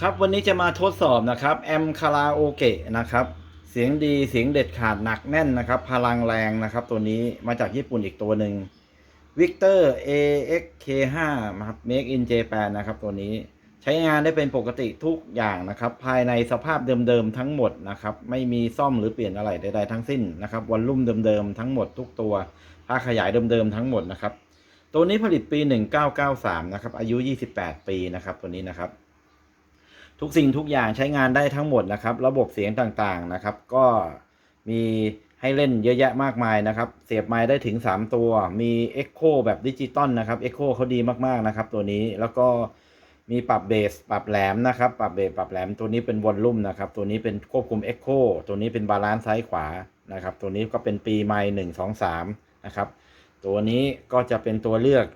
ครับวันนี้จะมาทดสอบนะครับแอมคาราโอเกะนะครับ เสียงดีเสียงเด็ดขาดหนักแน่นนะครับ พลังแรงนะครับ ตัวนี้มาจากญี่ปุ่นอีกตัวหนึ่ง Victor AXK5 นะครับ Make in Japan นะครับ ตัวนี้ใช้งานได้เป็นปกติทุกอย่างนะครับ ภายในสภาพเดิมๆทั้งหมดนะครับ ไม่มีซ่อมหรือเปลี่ยนอะไรใดๆทั้งสิ้นนะครับวอลลุ่มเดิมๆทั้งหมดทุกตัวภาขยายเดิมๆทั้งหมดนะครับ ตัวนี้ผลิตปี 1993 นะครับ อายุ 28 ปีนะครับ ตัวนี้นะครับ ทุกสิ่งทุกอย่างใช้งานได้ทั้งหมดนะครับ ระบบเสียงต่างๆนะครับ ก็มีให้เล่นเยอะแยะมากมายนะครับ เสียบไม้ได้ถึง 3 ตัว มี Echo แบบดิจิตอลนะครับ Echo เขาดีมากๆนะครับ ตัวนี้แล้วก็มีปรับเบสปรับแหลมนะครับ ปรับเบสปรับแหลมตัวนี้เป็นวอลลุ่มนะครับ ตัวนี้เป็นควบคุม Echo ตัวนี้เป็นบาลานซ์ซ้ายขวานะครับ ตัวนี้ก็เป็นปีไม้หนึ่งสองสามนะครับ ตัวนี้ก็จะเป็นตัวเลือก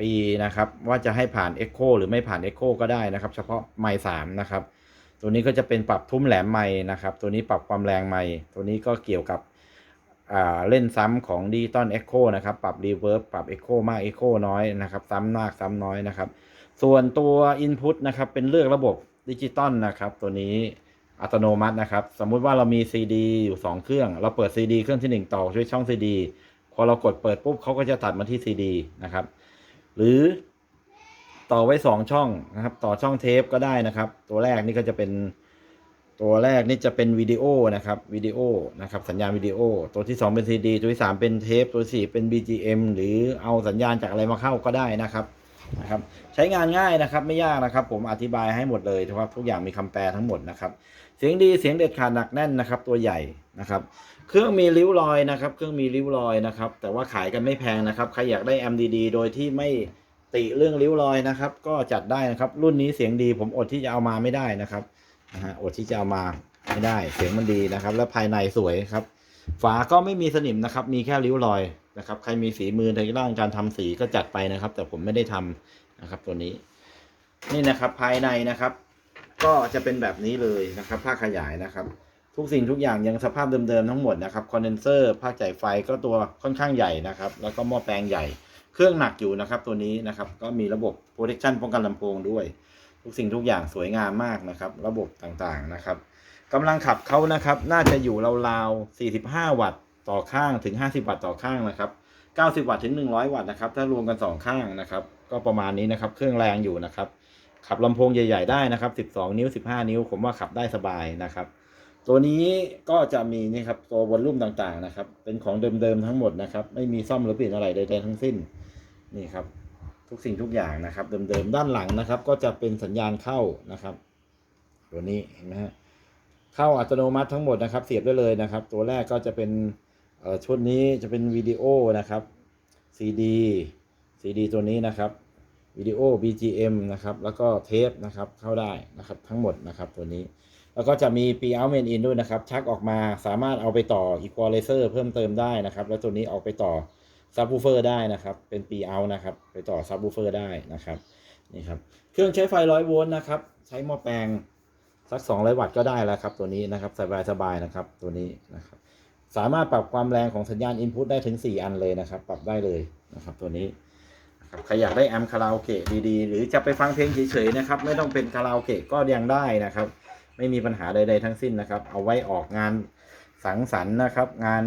ปีนะครับว่าจะให้ผ่าน Echo หรือไม่ผ่าน Echo ก็ได้นะครับ เฉพาะไม้สามนะครับ ตัวนี้ก็จะเป็นปรับทุ้มแหลมไม้นะครับ ตัวนี้ปรับความแรงไม้ตัวนี้ก็เกี่ยวกับเล่นซ้ำของดิจิตอล Echo นะครับ ปรับ Reverb ปรับ Echo มาก Echo น้อยนะครับ ซ้ำมากซ้ำน้อยนะครับ ส่วนตัว Input นะครับเป็นเลือกระบบดิจิตอลนะครับ ตัวนี้อัตโนมัตินะครับ สมมุติว่าเรามี CD อยู่ 2 เครื่อง เราเปิด CD เครื่องที่ 1 ต่อด้วยช่อง CD พอเรากดเปิดปุ๊บเขาก็จะตัดมาที่ CD นะครับ หรือต่อไว้2ช่องนะครับ ต่อช่องเทปก็ได้นะครับ ตัวแรกนี่ก็จะเป็นตัวแรกนี่จะเป็นวิดีโอนะครับวิดีโอนะครับสัญญาณวิดีโอ ตัวที่ 2 เป็น CD ตัวที่ 3 เป็นเทปตัวที่4เป็น BGM หรือเอาสัญญาณจากอะไรมาเข้าก็ได้นะครับนะครับ ใช้งานง่ายนะครับไม่ยากนะครับ ผมอธิบายให้หมดเลยเพราะทุกอย่างมีคำแปลทั้งหมดนะครับ เสียงดีเสียงเด็ดขาดหนักแน่นนะครับ ตัวใหญ่นะครับ เครื่องมีริ้วรอยนะครับ เครื่องมีริ้วรอยนะครับ แต่ว่าขายกันไม่แพงนะครับใครอยากได้ M ดีๆโดยที่ไม่ติเรื่องริ้วรอยนะครับ ก็จัดได้นะครับ รุ่นนี้เสียงดีผมอดที่จะเอามาไม่ได้นะครับนะฮะอดที่จะเอามาไม่ได้ เสียงมันดีนะครับ แล้วภายในสวยครับ ฝาก็ไม่มีสนิมนะครับ มีแค่ริ้วรอยนะครับ ใครมีฝีมือในด้านการทำสีก็จัดไปนะครับ แต่ผมไม่ได้ทำนะครับ ตัวนี้ นี่นะครับภายในนะครับ ก็จะเป็นแบบนี้เลยนะครับผ้าขยายนะครับ ทุกสิ่งทุกอย่างยังสภาพเดิมๆทั้งหมดนะครับคอนเดนเซอร์ผ้าจ่ายไฟก็ตัวค่อนข้างใหญ่นะครับ แล้วก็หม้อแปลงใหญ่ เครื่องหนักอยู่นะครับ ตัวนี้นะครับก็มีระบบ protection ป้องกันลำโพงด้วย ทุกสิ่งทุกอย่างสวยงามมากนะครับ ระบบต่างๆนะครับกำลังขับเขานะครับ น่าจะอยู่ราวๆ45 วัตต์ต่อข้างถึง 50 วัตต์ต่อข้างนะครับ 90 วัตต์ถึง 100 วัตต์นะครับ ถ้ารวมกัน 2 ข้างนะครับ ก็ประมาณนี้นะครับ เครื่องแรงอยู่นะครับ ขับลำโพงใหญ่ๆได้นะครับ 12 นิ้ว 15 นิ้ว ผมว่าขับได้สบายนะครับ ตัวนี้ก็จะมีนี่ครับตัววอลลุ่มต่างๆนะครับ เป็นของเดิมๆทั้งหมดนะครับ ไม่มีซ่อมหรือเปลี่ยนอะไรใดๆทั้งสิ้น นี่ครับ ทุกสิ่งทุกอย่างนะครับ เดิมๆด้านหลังนะครับ ก็จะเป็นสัญญาณเข้านะครับ ตัวนี้เห็นไหมฮะเข้าอัตโนมัติทั้งหมดนะครับ เสียบได้เลยนะครับ ตัวแรกก็จะเป็นชุดนี้จะเป็นวิดีโอนะครับ CD CD ตัวนี้นะครับ วิดีโอ BGM นะครับ แล้วก็เทปนะครับ เข้าได้นะครับทั้งหมดนะครับตัวนี้ แล้วก็จะมี p out main in ด้วยนะครับ ชักออกมาสามารถเอาไปต่อ equalizer เพิ่มเติมได้นะครับ แล้วตัวนี้ออกไปต่อ subwoofer ได้นะครับ เป็น p out นะครับ ไปต่อ subwoofer ได้นะครับนี่ครับ เครื่องใช้ไฟ100โวลต์นะครับ ใช้หม้อแปลงสัก 200 วัตต์ก็ได้แล้วครับ ตัวนี้นะครับสบายสบายๆนะครับ ตัวนี้นะครับ สามารถปรับความแรงของสัญญาณ input ได้ถึง 4 อันเลยนะครับ ปรับได้เลยนะครับ ตัวนี้ ครับใครอยากได้แอมคาราโอเกะดีๆ หรือจะไปฟังเพลงเฉยๆนะครับ ไม่ต้องเป็นคาราโอเกะก็ยังได้นะครับ ไม่มีปัญหาใดๆทั้งสิ้นนะครับ เอาไว้ออกงานสังสรรค์นะครับ งาน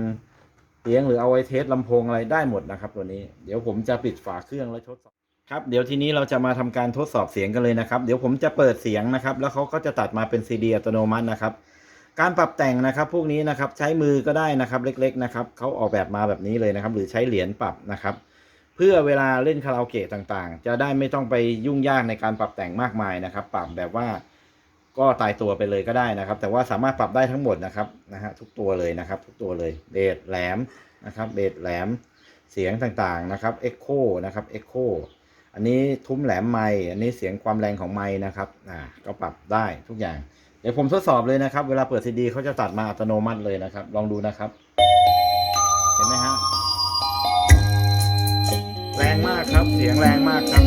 เลี้ยงหรือเอาไว้เทสลำโพงอะไรได้หมดนะครับตัวนี้เดี๋ยวผมจะปิดฝาเครื่องแล้วทดสอบครับเดี๋ยวทีนี้เราจะมาทำการทดสอบเสียงกันเลยนะครับ เดี๋ยวผมจะเปิดเสียงนะครับ แล้วเขาก็จะตัดมาเป็นซีดีอัตโนมัตินะครับ การปรับแต่งนะครับ พวกนี้นะครับใช้มือก็ได้นะครับเล็ก ๆนะครับเขาออกแบบมาแบบนี้เลยนะครับ หรือใช้เหรียญปรับนะครับ พื่อเวลาเล่นคาราโอเกะต่างๆ จะได้ไม่ต้องไปยุ่งยากในการปรับแต่งมากมายนะครับ ปรับแบบว่าก็ตายตัวไปเลยก็ได้นะครับ แต่ว่าสามารถปรับได้ทั้งหมดนะครับนะฮะทุกตัวเลยนะครับ ทุกตัวเลยเบสแหลมนะครับเบสแหลมเสียงต่างๆนะครับเอ็กโคนะครับเอ็กโคอันนี้ทุ้มแหลมไม้อันนี้เสียงความแรงของไม้นะครับอ่าก็ปรับได้ทุกอย่าง เดี๋ยวผมทดสอบเลยนะครับ เวลาเปิดซีดีเขาจะตัดมาอัตโนมัติเลยนะครับ ลองดูนะครับ เห็นไหมฮะ แรงมากครับ เสียงแรงมากครับ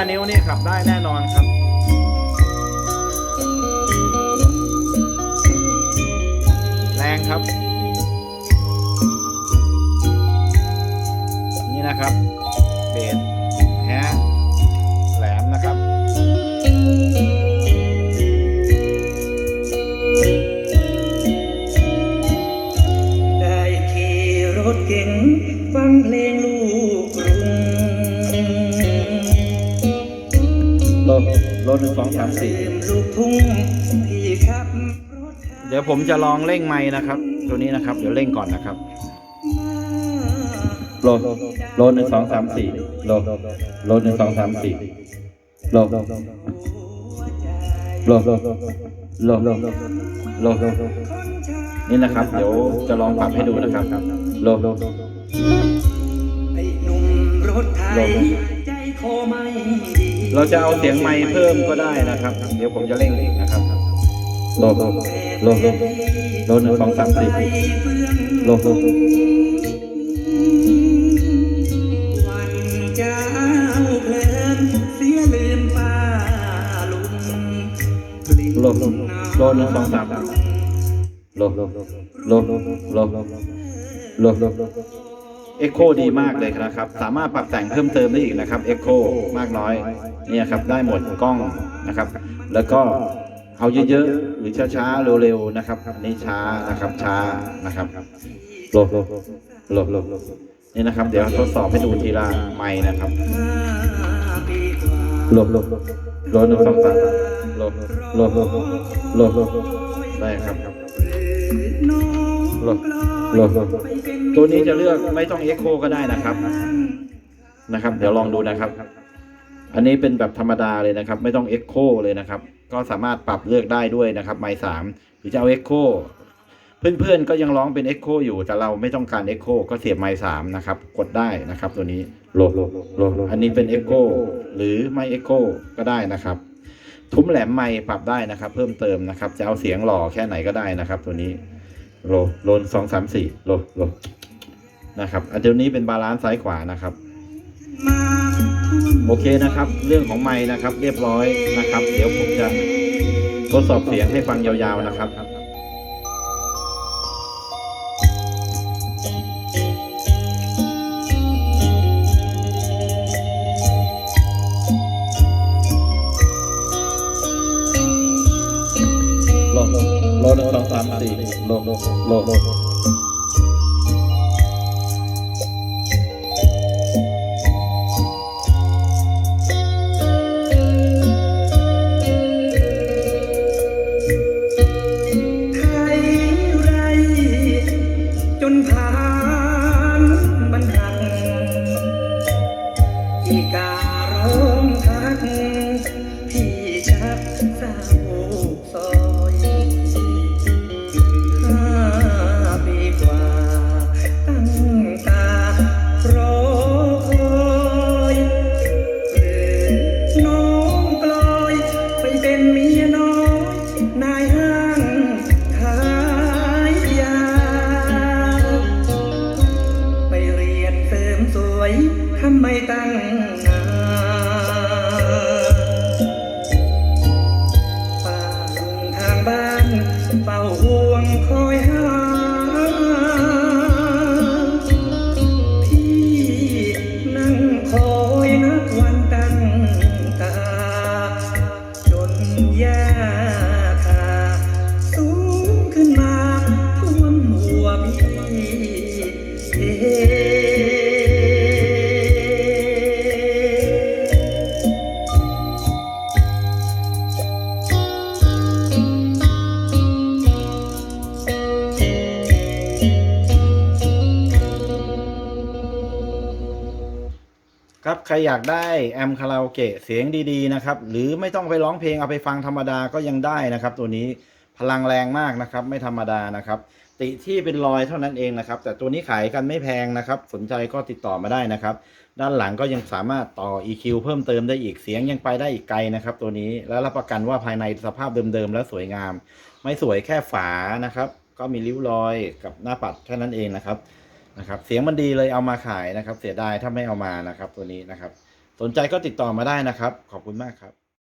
15 นิ้วนี่ขับได้แน่นอนครับแรงครับนี่นะครับเบสแฮะแหลมนะครับ สองสามสี่ลูกทุ่งที่ขับรถเดี๋ยวผมจะลองเร่งไม้นะครับ ตัวนี้นะครับ เดี๋ยวเร่งก่อนนะครับ โลโลหนึ่งสองสามสี่โลโลหนึ่งสองสามสี่โลโลโลโลโลโลโลนี่นะครับ เดี๋ยวจะลองปรับให้ดูนะครับ โลโลไอ้หนุ่ม เราจะเอาเสียงไม้เพิ่มก็ได้นะครับ เดี๋ยวผมจะเร่งอีกนะครับลงลงลงลงหนึ่งสองสามสี่ลงลงลงลงลงหนึ่งสองสามลงลงลงลงลงลง เอ็กโคดีมากเลยนะครับ สามารถปรับแต่งเพิ่มเติมได้อีกนะครับเอ็กโคมากน้อยเนี่ยครับได้หมดกล้องนะครับ แล้วก็เอาเยอะๆ หรือช้าๆ เร็วๆ นะครับ อันนี้ช้านะครับช้านะครับโลโลโลโลบนี่นะครับ เดี๋ยวทดสอบให้ดูทีละไม้นะครับห้าปีกว่าโลโลโลหนึ่งสองสามโลโลโลโลโลได้ครับน้องโลโลโล ตัวนี้จะเลือกไม่ต้องเอ็กโคก็ได้นะครับนะครับ เดี๋ยวลองดูนะครับ อันนี้เป็นแบบธรรมดาเลยนะครับ ไม่ต้องเอ็กโคเลยนะครับ ก็สามารถปรับเลือกได้ด้วยนะครับ ไมสามหรือจะเอาเอ็กโคเพื่อนๆก็ยังร้องเป็นเอ็กโคอยู่แต่เราไม่ต้องการเอ็กโคก็เสียบไมสามนะครับ กดได้นะครับ ตัวนี้โลโลโลโลอันนี้เป็นเอ็กโคหรือไม่เอ็กโคก็ได้นะครับทุ้มแหลมไมค์ปรับได้นะครับ เพิ่มเติมนะครับ จะเอาเสียงหล่อแค่ไหนก็ได้นะครับ ตัวนี้ โลโลนสองสามสี่โลโล นะครับอันเดี๋ยวนี้เป็นบาลานซ์ซ้ายขวานะครับ โอเคนะครับ เรื่องของไม้นะครับ เรียบร้อยนะครับ เดี๋ยวผมจะทดสอบเสียงให้ฟังยาวๆนะครับโลโลโลหนึ่งสองสามสี่โลโลโลโล เป่าห่วงคอยหา ครับใครอยากได้แอมคาราโอเกะเสียงดีๆนะครับ หรือไม่ต้องไปร้องเพลงเอาไปฟังธรรมดาก็ยังได้นะครับ ตัวนี้พลังแรงมากนะครับ ไม่ธรรมดานะครับ ติที่เป็นรอยเท่านั้นเองนะครับ แต่ตัวนี้ขายกันไม่แพงนะครับ สนใจก็ติดต่อมาได้นะครับ ด้านหลังก็ยังสามารถต่อ EQ เพิ่มเติมได้อีกเสียงยังไปได้อีกไกลนะครับ ตัวนี้แล้วรับประกันว่าภายในสภาพเดิมๆและสวยงาม ไม่สวยแค่ฝานะครับ ก็มีริ้วรอยกับหน้าปัดแค่นั้นเองนะครับ นะครับ เสียงมันดีเลยเอามาขายนะครับ เสียดายถ้าไม่เอามานะครับ ตัวนี้นะครับ สนใจก็ติดต่อมาได้นะครับ ขอบคุณมากครับ